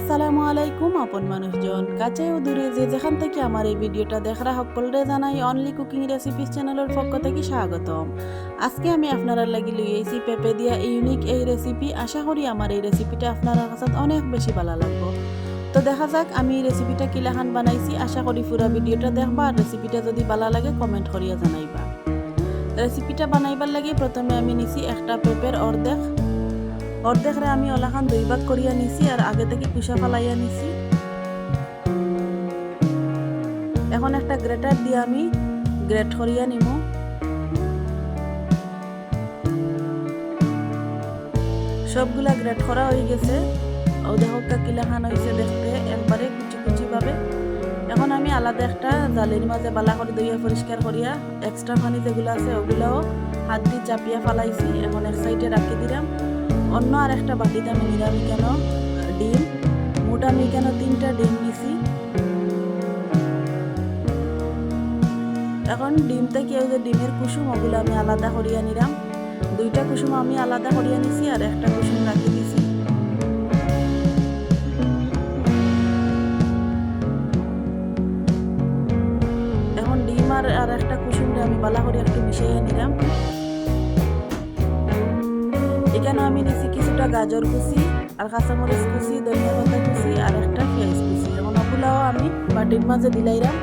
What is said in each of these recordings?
আসসালামু আলাইকুম, আপন মানুষজন। কাছে ও দূরে যে যেখান থেকে আমার এই ভিডিওটা দেখরা সকলরে জানাই অনলি কুকিং রেসিপিস চ্যানেলের পক্ষ থেকে স্বাগতম। আজকে আমি আপনারা লাগি লইয়েছি পেঁপে দিয়া ইউনিক এই রেসিপি আশা করি আমার এই রেসিপিটা আপনার কাছে অনেক বেশি ভালো লাগবে। তো দেখা যাক, আমি এই রেসিপিটা কিলাখান বানাইছি। আশা করি পুরো ভিডিওটা দেখবা। আর রেসিপিটা যদি ভালো লাগে কমেন্ট করিয়া জানাইবা। রেসিপিটা বানাইবার লাগে প্রথমে আমি নিছি একটা পেঁপের অর্ধেক। অর্ধেকরে আমি ওলাখান দুই ভাগ করিয়া নিছি আর আগে থেকে কুসা ফালাইয়া নিছি এখন একটা গ্রেটার দিয়ে আমি গ্রেট করিয়া নিমু সবগুলা গ্রেট করা হয়ে গেছে। ও দেখো কিলাখান হয়েছে দেখতে একবারে কুচি কুচি ভাবে। এখন আমি আলাদা একটা জালির মাঝে বালা করে দইয়া পরিষ্কার করিয়া এক্সট্রা পানি যেগুলো আছে, ওগুলাও হাত দিয়ে চাপিয়া ফালাইছি। এখন এক সাইডে রাখি দিলাম। অন্য আর একটা বাটিতে আমি নিরামি কেন? ডিম। মোট আমি কেন তিনটা ডিম নিছি? এখন ডিম থেকে ওই যে ডিমের কুসুম, ওগুলো আমি আলাদা করিয়া নিলাম। দুইটা কুসুম আমি আলাদা করিয়া নিছি আর একটা কুসুম রাখি দিছি। এখন ডিম আর আর একটা কুসুমটা আমি বালা করে একটু মিশাইয়া নিলাম। এখানে আমি নিছি কিছুটা গাজর কুচি আর কাঁচামরিচ কুচি, ধনিয়া পাতা কুচি আর একটা পেঁয়াজ কুচি। এখন ওগুলাও আমি বাটির মাঝে দিলাইলাম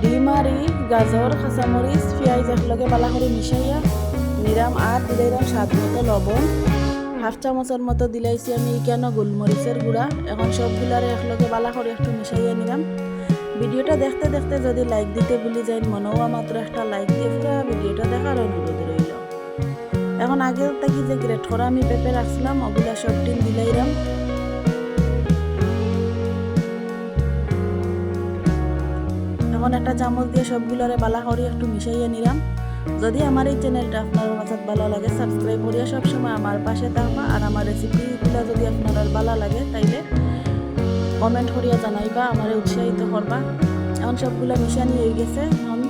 ডিম আর গাজর, কাঁচামরিচ, পেঁয়াজ একলগে বালা করে মিশাইয়া নিরাম আর দিলাইলাম স্বাদ মতো লবণ হাফ চামচের মতো দিলাইছি আমি কেন গোলমরিচের গুঁড়া। এখন সবগুলারে একলগে বালা করে একটু মিশাইয়া নিলাম ভিডিওটা দেখতে দেখতে যদি লাইক দিতে ভুলে যাই মনেও মাত্র একটা লাইক দিয়ে পুরো ভিডিওটা দেখার অনুরোধ রইল এখন আগে থেকে যে গ্রেট করা আমি পেঁপে রাখছিলাম ওগুলা সব টিন দিলাইলাম এখন একটা চামচ দিয়ে সবগুলোরে বালা করি, একটু মিশাইয়া নিলাম। যদি আমার এই চ্যানেলটা আপনার কাছে ভালো লাগে সাবস্ক্রাইব করিয়া সবসময় আমার পাশে থাকবা। আর আমার রেসিপিগুলো যদি আপনার ভালো লাগে, তাইলে কমেন্ট করিয়া জানাইবা, আমার উৎসাহিত করবা। এখন সবগুলো মিশানি হয়ে গেছে। এখন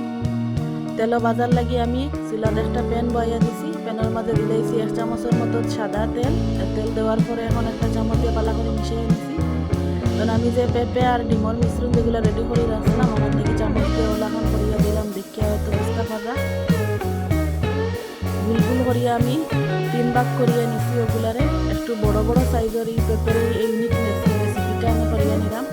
তেল বাজার লাগি আমি চুলাত একটা প্যান বইয়া দিছি। প্যানের মাঝে দিলাইছি এক চামচের মতো সাদা তেল। তেল দেওয়ার পরে এখন একটা চামচ দিয়ে পালা করে মিশিয়ে নিছি কারণ আমি যে পেঁপে আর ডিমর মিশ্রণ যেগুলো রেডি করে রাখছিলাম, আমার থেকে চামচ দিয়ে ওলাখন করিয়া দিলাম। দেখিয়া হয়তো বুঝতে পাররা গুলগুল করিয়া আমি তিন ভাগ করিয়া নিছি ওগুলারে। একটু বড় বড় সাইজের এই পেঁপের এই ইউনিক রেসিপিটা আমি করিয়া নিলাম।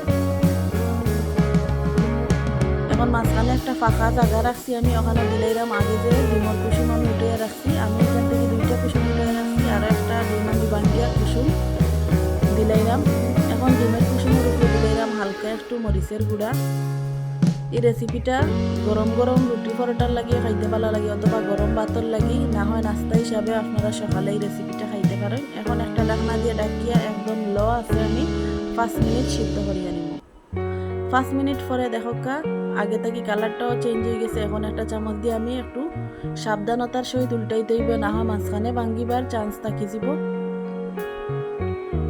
এখন মাঝখানে একটা ফাঁকা জায়গা রাখছি, আমি ওখানে দিলাইলাম আগে যে ডিমর কুসুম আমি উঠে রাখছি, আমি এখান থেকে দুইটা কুসুম উঠে রাখছি, আর একটা ডিম আমি বান্ধিয়া কুসুম দিলাইলাম এখন ডিমের কুসুমের উপরে দিলাইলাম হালকা একটু মরিচের গুঁড়া। এই রেসিপিটা গরম গরম রুটি পরোটার লাগিয়ে খাইতে ভালো লাগে, অথবা গরম ভাতর লাগি। না হয় নাস্তা হিসাবে আপনারা সকালে এই রেসিপিটা খাইতে পারেন। এখন একটা ডাকনা দিয়ে ডাকিয়া একদম ল আছে আমি, পাঁচ মিনিট সিদ্ধ করিয়া নিব। পাঁচ মিনিট পরে দেখো কা আগে থেকে কালারটাও চেঞ্জ হয়ে গেছে, এখন একটা চামচ দিয়ে আমি একটু সাবধানতার সহিত উল্টাই হইবে না হয় মাঝখানে ভাঙ্গিবার চান্স থাকি যাব।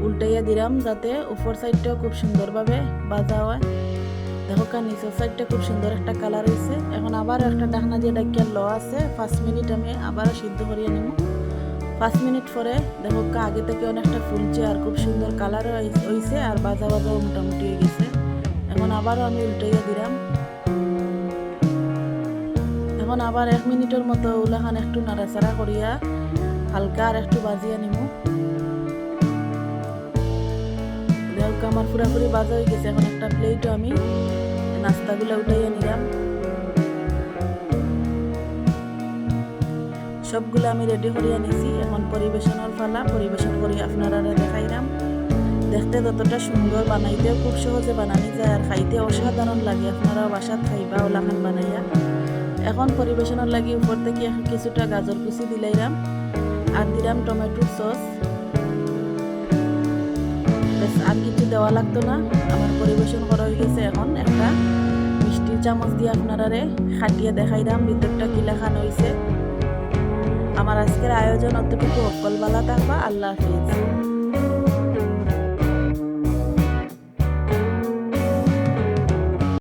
উল্টাইয়া দিলাম যাতে উপর সাইডটাও খুব সুন্দরভাবে বাজা হয়। দেখো কা নিচের সাইডটা খুব সুন্দর একটা কালার হয়েছে। এখন আবার একটা ডাকনা দিয়ে ডাকিয়া ল আছে, পাঁচ মিনিট আমি আবারও সিদ্ধ করিয়ে নিব। পাঁচ মিনিট পরে দেখো কা, আগে থেকে অনেকটা ফুলছে আর খুব সুন্দর কালার হয়েছে আর বাজা বাজাও মোটামুটি হয়ে গেছে। এখন আবারও আমি উল্টাইয়া দিলাম। এখন আবার এক মিনিটের মতো উলাখান একটু নাড়াচাড়া করিয়া হালকা আর একটু বাজিয়া নিব আমার পুরাপুরি বাজা হয়ে গেছে। এখন একটা প্লেটও আমি নাস্তাগুলো উঠাইয়া নিলাম সবগুলো আমি রেডি করিয়া নিছি এখন পরিবেশনের ফালা। পরিবেশন করি আপনারা দেখাইলাম দেখতে যতটা সুন্দর বানাইতেও খুব সহজে বানানি যায় আর খাইতে অসাধারণ লাগে। আপনারাও বাসাত খাইবা ওলাখান বানাইয়া। এখন পরিবেশনের লাগি উপর থেকে কিছুটা গাজর কুচি দিলাইলাম আর দিলাম টমেটো সস আর কিছু দেওয়া লাগতো না। আমার পরিবেশন করা হয়ে গেছে এখন একটা মিষ্টির চামচ দিয়ে আপনারারে খাটিয়ে দেখাইলাম ভিতরটা কিলাখান হয়েছে আমার আজকের আয়োজন অতটুকু অকলবালা থাকবা। আল্লাহ হাফিজ।